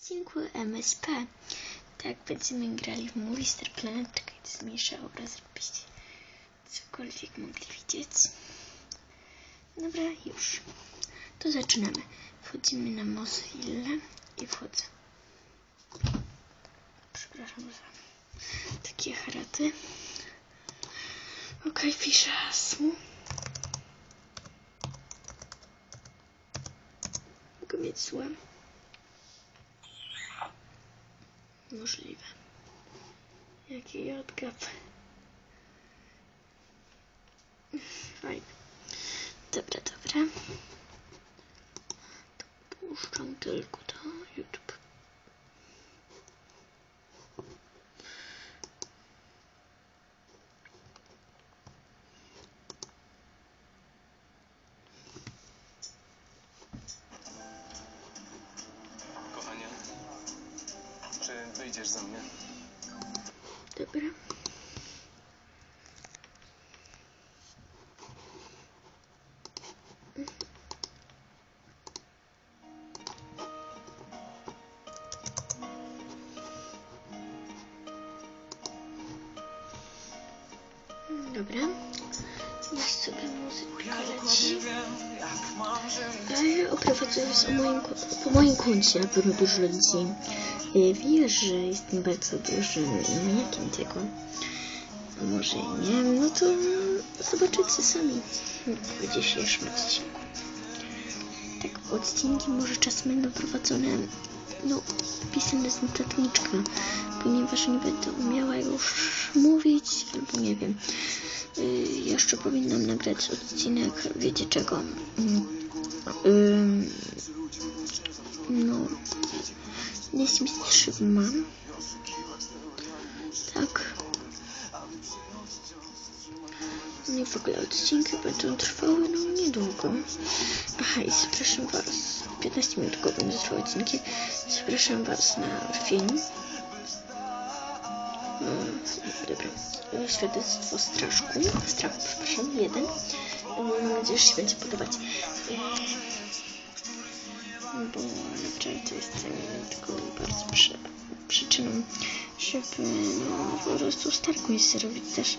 odcinku MSP. Tak, będziemy grali w Movie Star Planet. Czekajcie, zmniejszę obraz, żebyście cokolwiek mogli widzieć. Dobra, już. To zaczynamy. Wchodzimy na Mozilla i wchodzę. Przepraszam za takie haraty. Ok, piszę hasło. Mogę mieć złe. Możliwe. Jakie ja odgap. Fajne. Dobra, dobra. To puszczam tylko to YouTube. Czy wyjdziesz za mnie? Dobra. Dobra. Niech sobie muzyka leci. A po moim koncie, pewno dużo ludzi y, wie, że jestem bardzo dużym maniakiem tego. Może i nie, no to zobaczycie sami w dzisiejszym odcinku. Tak, odcinki może czasem będą prowadzone, no, pisane z notatniczka, ponieważ nie będę umiała już mówić, albo nie wiem. Y, jeszcze powinnam nagrać odcinek, wiecie czego? No, nie Sims mam. Tak. Nie w ogóle odcinki będą trwały no niedługo. Aha, i zapraszam Was. 15 minut tylko będą trwały odcinki. Zapraszam Was na film. Mm, Dobra. E, Świadectwo straszku. Strachu, przepraszam, jeden. E, Mam nadzieję, że się będzie podobać. Bo naprawdę jestem tylko bardzo przy, przyczyną, żeby no, po prostu Starku jest robić też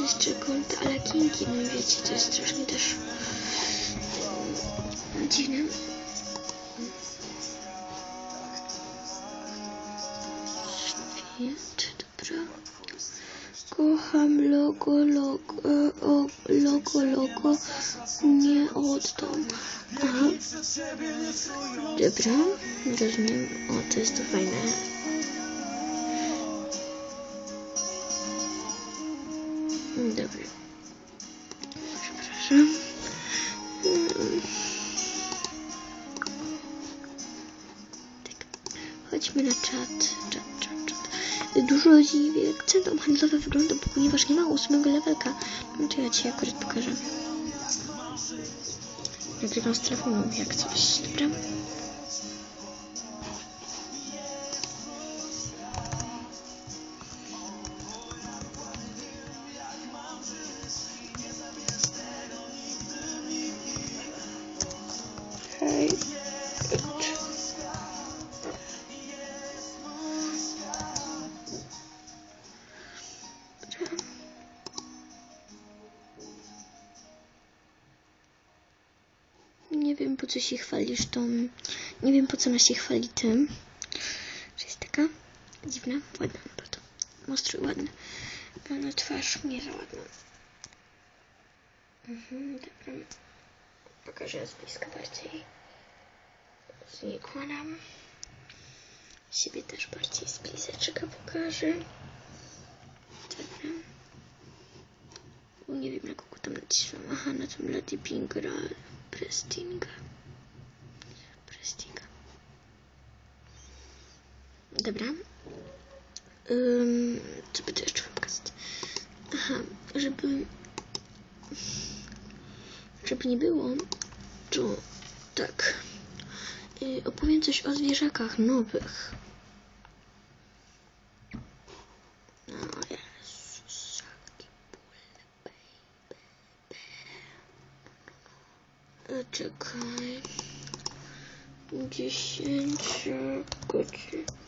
Jeszcze konta ale Kingi, no wiecie, to jest strasznie też dziwne. Świetnie, dobra. Kocham logo, logo, e, o, logo, logo, nie oddam. Aha. Dobra, rozumiem. O, to jest to fajne. Dobra. Przepraszam. Tak. Chodźmy na czat. Czat, czat, czat. Dużo ludzi centrum handlowe wygląda, ponieważ nie ma ósmego levelka. No to ja ci akurat pokażę. Nagrywam z telefonu, jak coś. Dobra. Po coś ich chwalisz, to nie wiem po co ona się chwali tym, że jest taka dziwna, ładna naprawdę. Ostry, ładny. Ale twarz nie za ładna. Mhm, dobra. Pokażę z bliska bardziej. Z niej kładam. Siebie też bardziej z bliseczka pokażę. Dobra. O, nie wiem na kogo tam nacisnąłem. Aha, na tym Lady Pingra. Prestinga. Dobra. Um, co by to jeszcze wam pokazać? Aha, żeby... Żeby nie było, to tak. Y, opowiem coś o zwierzakach nowych. Czekaj. 10 godzin. Godzin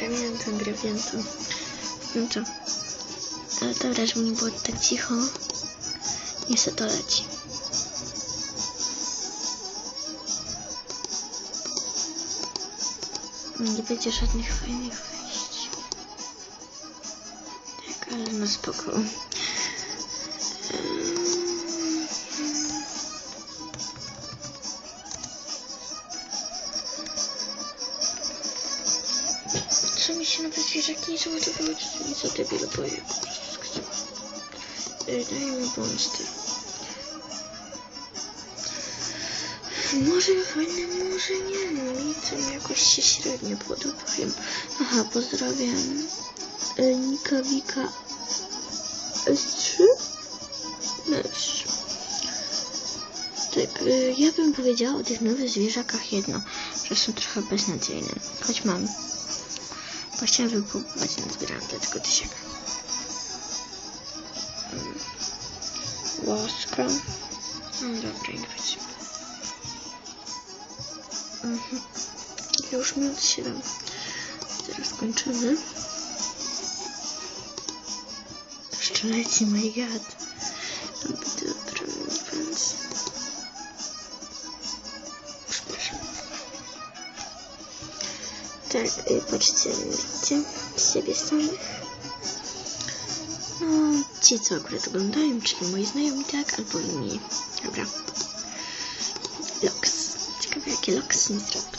Wiem to. No co? Ale dobra, żeby nie było tak cicho. Nie se to leci. Nie będzie żadnych fajnych wejść. Tak, ale no spoko. Się nowe zwierzaki nie załadowały, czy mi co debilu boję po prostu chcę. Ej, Daj mi monster. Może fajne, może nie, no mi to jakoś się średnio podobają. Aha, pozdrawiam Nika Wika S3? S3. Tak, e, ja bym powiedziała o tych nowych zwierzakach jedno, że są trochę beznadziejne. Choć mam bo chciałem wypróbować, nie zbierałam dlatego tysiaka. Mm. Łaska. No dobra, nie być. Mhm. Już minut 7. Teraz kończymy. Jeszcze leci, my god. Dobra, więc... Tak, y, patrzcie, widzicie siebie samych. No, ci co akurat oglądają, czyli moi znajomi, tak, albo inni. Dobra. Loks. Ciekawe, jakie loks mi zrobi.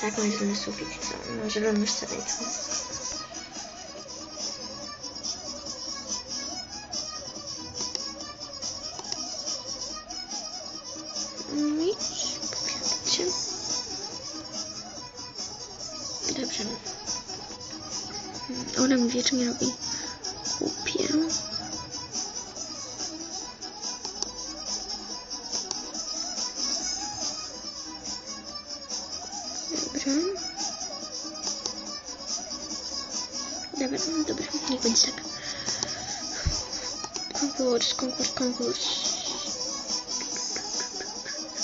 Tak, ma zielony sufit, co? Ma zieloną sterejkę. Nic, powiedzcie. Ona mi wiecznie robi głupie. Dobra. Dobra, no dobra, niech będzie tak. Konkurs, konkurs, konkurs.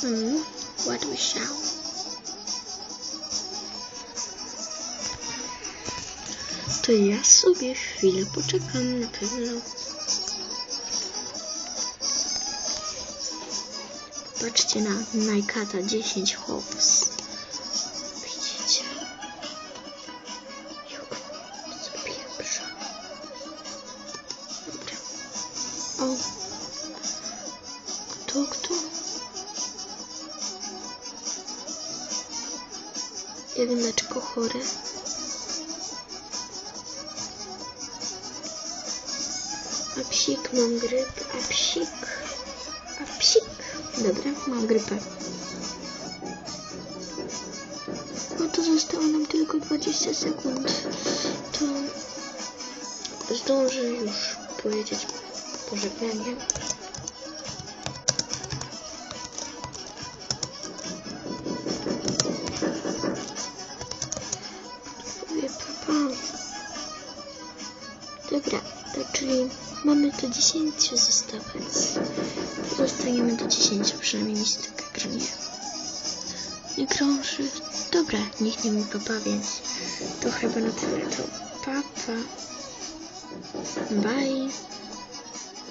Hmm, what we shall. To ja sobie chwilę poczekam na pewno. Patrzcie na Najkata 10 Hops. Widzicie? Jak zapieprza. Dobra. O. To kto? Ja wiem dlaczego chory. Psik, mam grypę. A psik. A psik. Dobra, mam grypę. No to zostało nam tylko 20 sekund. To zdążę już powiedzieć pożegnanie. Dobra, czyli mamy do 10 zostawać. Zostaniemy do 10, przynajmniej się tak gra nie, krąży. Dobra, nikt nie mi papa, więc to chyba na tyle. To papa. Bye.